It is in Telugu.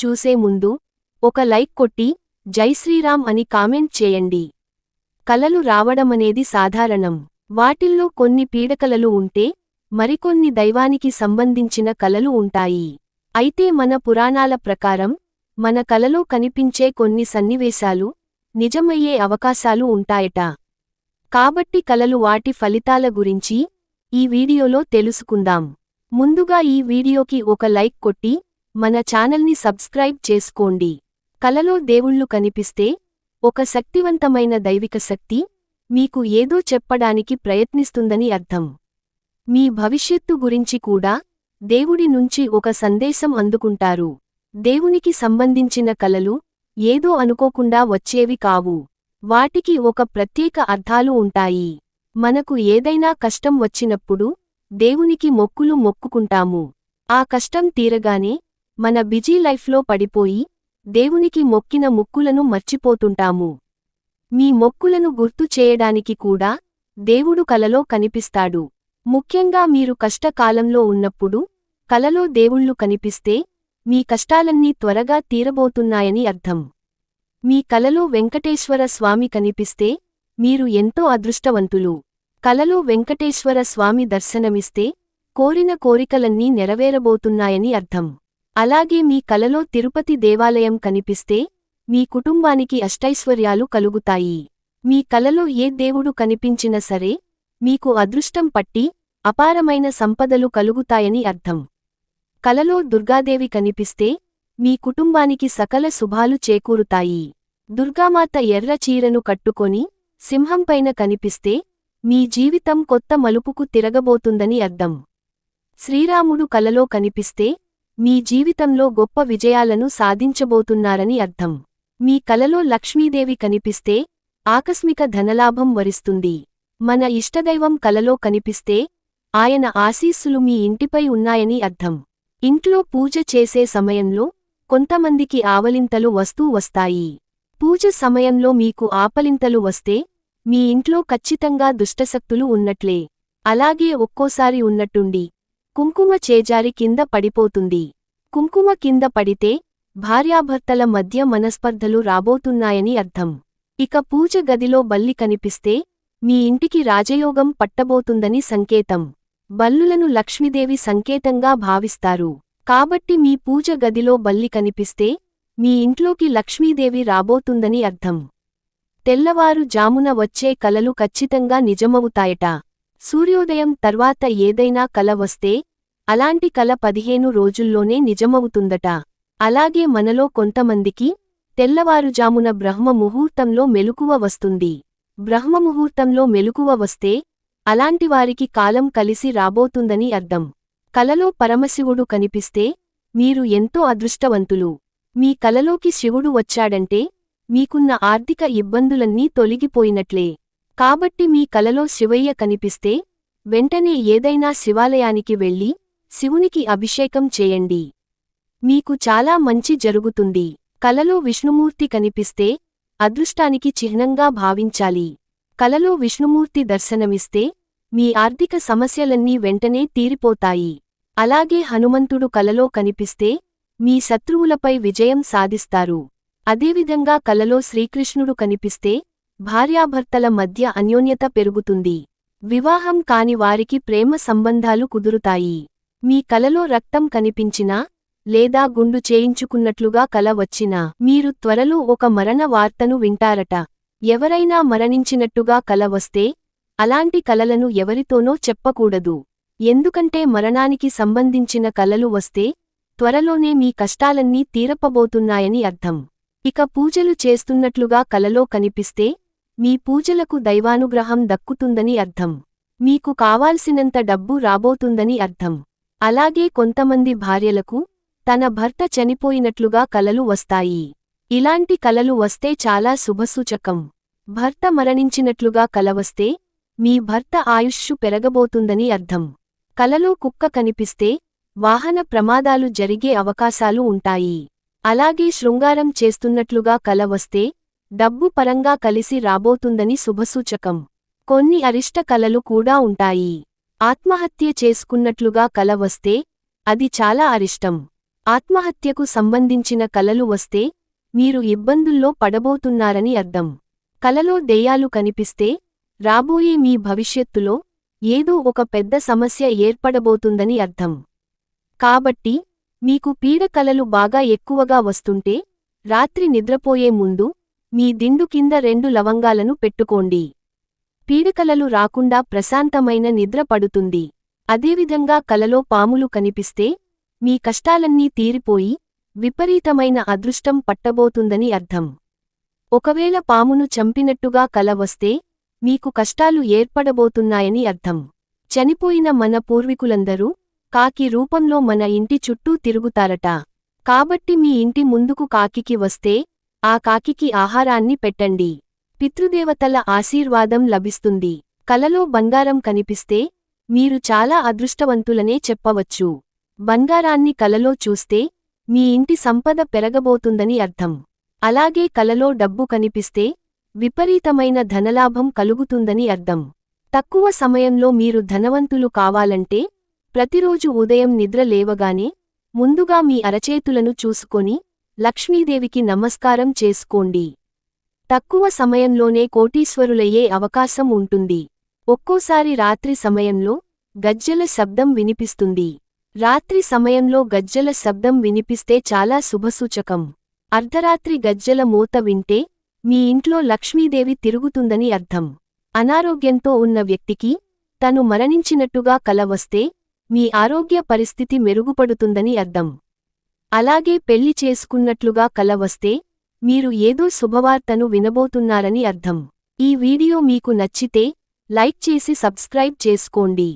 చూసే ముందు ఒక లైక్ కొట్టి జై శ్రీరామ్ అని కామెంట్ చేయండి. కలలు రావడమనేది సాధారణం. వాటిల్లో కొన్ని పీడకలలు ఉంటే మరికొన్ని దైవానికి సంబంధించిన కలలు ఉంటాయి. అయితే మన పురాణాల ప్రకారం మన కలలో కనిపించే కొన్ని సన్నివేశాలు నిజమయ్యే అవకాశాలు ఉంటాయట. కాబట్టి కలలు వాటి ఫలితాల గురించి ఈ వీడియోలో తెలుసుకుందాం. ముందుగా ఈ వీడియోకి ఒక లైక్ కొట్టి మన ఛానల్ని సబ్స్క్రైబ్ చేసుకోండి. కలలో దేవుళ్ళు కనిపిస్తే ఒక శక్తివంతమైన దైవిక శక్తి మీకు ఏదో చెప్పడానికి ప్రయత్నిస్తుందని అర్థం. మీ భవిష్యత్తు గురించి కూడా దేవుడి నుంచి ఒక సందేశం అందుకుంటారు. దేవునికి సంబంధించిన కలలు ఏదో అనుకోకుండా వచ్చేవి కావు. వాటికి ఒక ప్రత్యేక అర్థాలు ఉంటాయి. మనకు ఏదైనా కష్టం వచ్చినప్పుడు దేవునికి మొక్కులు మొక్కుకుంటాము. ఆ కష్టం తీరగానే మన బిజీ లైఫ్లో పడిపోయి దేవునికి మొక్కిన ముక్కులను మర్చిపోతుంటాము. మీ మొక్కులను గుర్తు చేయడానికి కూడా దేవుడు కలలో కనిపిస్తాడు. ముఖ్యంగా మీరు కష్టకాలంలో ఉన్నప్పుడు కలలో దేవుళ్ళు కనిపిస్తే మీ కష్టాలన్నీ త్వరగా తీరబోతున్నాయని అర్థం. మీ కలలో వెంకటేశ్వర స్వామి కనిపిస్తే మీరు ఎంతో అదృష్టవంతులు. కలలో వెంకటేశ్వర స్వామి దర్శనమిస్తే కోరిన కోరికలన్నీ నెరవేరబోతున్నాయని అర్థం. అలాగే మీ కలలో తిరుపతి దేవాలయం కనిపిస్తే మీ కుటుంబానికి అష్టైశ్వర్యాలు కలుగుతాయి. మీ కలలో ఏ దేవుడు కనిపించినా సరే మీకు అదృష్టం పట్టి అపారమైన సంపదలు కలుగుతాయని అర్థం. కలలో దుర్గాదేవి కనిపిస్తే మీ కుటుంబానికి సకల శుభాలు చేకూరుతాయి. దుర్గామాత ఎర్ర చీరను కట్టుకొని సింహంపైన కనిపిస్తే మీ జీవితం కొత్త మలుపుకు తిరగబోతుందని అర్థం. శ్రీరాముడు కలలో కనిపిస్తే మీ జీవితంలో గొప్ప విజయాలను సాధించబోతున్నారని అర్థం. మీ కలలో లక్ష్మీదేవి కనిపిస్తే ఆకస్మిక ధనలాభం వరిస్తుంది. మన ఇష్టదైవం కలలో కనిపిస్తే ఆయన ఆశీస్సులు మీ ఇంటిపై ఉన్నాయని అర్థం. ఇంట్లో పూజ చేసే సమయంలో కొంతమందికి ఆవలింతలు వస్తూ వస్తాయి. పూజ సమయంలో మీకు ఆపలింతలు వస్తే మీ ఇంట్లో ఖచ్చితంగా దుష్టశక్తులు ఉన్నట్లే. అలాగే ఒక్కోసారి ఉన్నట్టుండి. కుంకుమ చేజారి కింద పడిపోతుంది. కుంకుమ కింద పడితే భార్యాభర్తల మధ్య మనస్పర్ధలు రాబోతున్నాయని అర్థం. ఇక పూజ గదిలో బల్లి కనిపిస్తే మీ ఇంటికి రాజయోగం పట్టబోతుందని సంకేతం. బల్లులను లక్ష్మీదేవి సంకేతంగా భావిస్తారు. కాబట్టి మీ పూజ గదిలో బల్లి కనిపిస్తే మీ ఇంట్లోకి లక్ష్మీదేవి రాబోతుందని అర్థం. తెల్లవారు జామున వచ్చే కలలు ఖచ్చితంగా నిజమవుతాయట. సూర్యోదయం తర్వాత ఏదైనా కల వస్తే అలాంటి కల పదిహేను రోజుల్లోనే నిజమవుతుందట. అలాగే మనలో కొంతమందికి తెల్లవారుజామున బ్రహ్మ ముహూర్తంలో మెలుకువ వస్తుంది. బ్రహ్మముహూర్తంలో మెలుకువ వస్తే అలాంటివారికి కాలం కలిసి రాబోతుందని అర్థం. కలలో పరమశివుడు కనిపిస్తే మీరు ఎంతో అదృష్టవంతులు. మీ కలలోకి శివుడు వచ్చాడంటే మీకున్న ఆర్థిక ఇబ్బందులన్నీ తొలగిపోయినట్లే. కాబట్టి మీ కలలో శివయ్య కనిపిస్తే వెంటనే ఏదైనా శివాలయానికి వెళ్ళి శివునికి అభిషేకం చేయండి. మీకు చాలా మంచి జరుగుతుంది. కలలో విష్ణుమూర్తి కనిపిస్తే అదృష్టానికి చిహ్నంగా భావించాలి. కలలో విష్ణుమూర్తి దర్శనమిస్తే మీ ఆర్థిక సమస్యలన్నీ వెంటనే తీరిపోతాయి. అలాగే హనుమంతుడు కలలో కనిపిస్తే మీ శత్రువులపై విజయం సాధిస్తారు. అదేవిధంగా కలలో శ్రీకృష్ణుడు కనిపిస్తే భార్యాభర్తల మధ్య అన్యోన్యత పెరుగుతుంది. వివాహం కాని వారికి ప్రేమ సంబంధాలు కుదురుతాయి. మీ కలలో రక్తం కనిపించినా లేదా గుండు చేయించుకున్నట్లుగా కల వచ్చినా మీరు త్వరలో ఒక మరణ వార్తను వింటారట. ఎవరైనా మరణించినట్టుగా కల వస్తే అలాంటి కలలను ఎవరితోనో చెప్పకూడదు. ఎందుకంటే మరణానికి సంబంధించిన కలలు వస్తే త్వరలోనే మీ కష్టాలన్నీ తీరపబోతున్నాయని అర్థం. ఇక పూజలు చేస్తున్నట్లుగా కలలో కనిపిస్తే మీ పూజలకు దైవానుగ్రహం దక్కుతుందని అర్థం. మీకు కావాల్సినంత డబ్బు రాబోతుందని అర్థం. అలాగే కొంతమంది భార్యలకు తన భర్త చనిపోయినట్లుగా కలలు వస్తాయి. ఇలాంటి కలలు వస్తే చాలా శుభసూచకం. భర్త మరణించినట్లుగా కలవస్తే మీ భర్త ఆయుష్షు పెరగబోతుందని అర్థం. కలలో కుక్క కనిపిస్తే వాహన ప్రమాదాలు జరిగే అవకాశాలు ఉంటాయి. అలాగే శృంగారం చేస్తున్నట్లుగా కల వస్తే డబ్బు పరంగా కలిసి రాబోతుందని శుభసూచకం. కొన్ని అరిష్ట కలలు కూడా ఉంటాయి. ఆత్మహత్య చేసుకున్నట్లుగా కల వస్తే అది చాలా అరిష్టం. ఆత్మహత్యకు సంబంధించిన కలలు వస్తే మీరు ఇబ్బందుల్లో పడబోతున్నారని అర్థం. కలలో దెయ్యాలు కనిపిస్తే రాబోయే మీ భవిష్యత్తులో ఏదో ఒక పెద్ద సమస్య ఏర్పడబోతుందని అర్థం. కాబట్టి మీకు పీడ కలలు బాగా ఎక్కువగా వస్తుంటే రాత్రి నిద్రపోయే ముందు మీ దిండు కింద రెండు లవంగాలను పెట్టుకోండి. పీడకలలు రాకుండా ప్రశాంతమైన నిద్ర పడుతుంది. అదేవిధంగా కలలో పాములు కనిపిస్తే మీ కష్టాలన్నీ తీరిపోయి విపరీతమైన అదృష్టం పట్టబోతుందని అర్థం. ఒకవేళ పామును చంపినట్టుగా కల వస్తే మీకు కష్టాలు ఏర్పడబోతున్నాయని అర్థం. చనిపోయిన మన పూర్వీకులందరూ కాకి రూపంలో మన ఇంటి చుట్టూ తిరుగుతారట. కాబట్టి మీ ఇంటి ముందుకు కాకికి వస్తే ఆ కాకికి ఆహారాన్ని పెట్టండి. పితృదేవతల ఆశీర్వాదం లభిస్తుంది. కలలో బంగారం కనిపిస్తే మీరు చాలా అదృష్టవంతులనే చెప్పవచ్చు. బంగారాన్ని కలలో చూస్తే మీ ఇంటి సంపద పెరగబోతుందని అర్థం. అలాగే కలలో డబ్బు కనిపిస్తే విపరీతమైన ధనలాభం కలుగుతుందని అర్థం. తక్కువ సమయంలో మీరు ధనవంతులు కావాలంటే ప్రతిరోజు ఉదయం నిద్ర లేవగానే ముందుగా మీ అరచేతులను చూసుకొని లక్ష్మీదేవికి నమస్కారం చేసుకోండి. తక్కువ సమయంలోనే కోటీశ్వరులయ్యే అవకాశం ఉంటుంది. ఒక్కోసారి రాత్రి సమయంలో గజ్జల శబ్దం వినిపిస్తుంది. రాత్రి సమయంలో గజ్జల శబ్దం వినిపిస్తే చాలా శుభసూచకం. అర్ధరాత్రి గజ్జల మూత వింటే మీ ఇంట్లో లక్ష్మీదేవి తిరుగుతుందని అర్థం. అనారోగ్యంతో ఉన్న వ్యక్తికి తను మరణించినట్టుగా కల వస్తే మీ ఆరోగ్య పరిస్థితి మెరుగుపడుతుందని అర్థం. అలాగే పెళ్ళి చేసుకున్నట్లుగా కల వస్తే మీరు ఏదో శుభవార్తను వినబోతున్నారని అర్థం. ఈ వీడియో మీకు నచ్చితే లైక్ చేసి సబ్స్క్రైబ్ చేసుకోండి.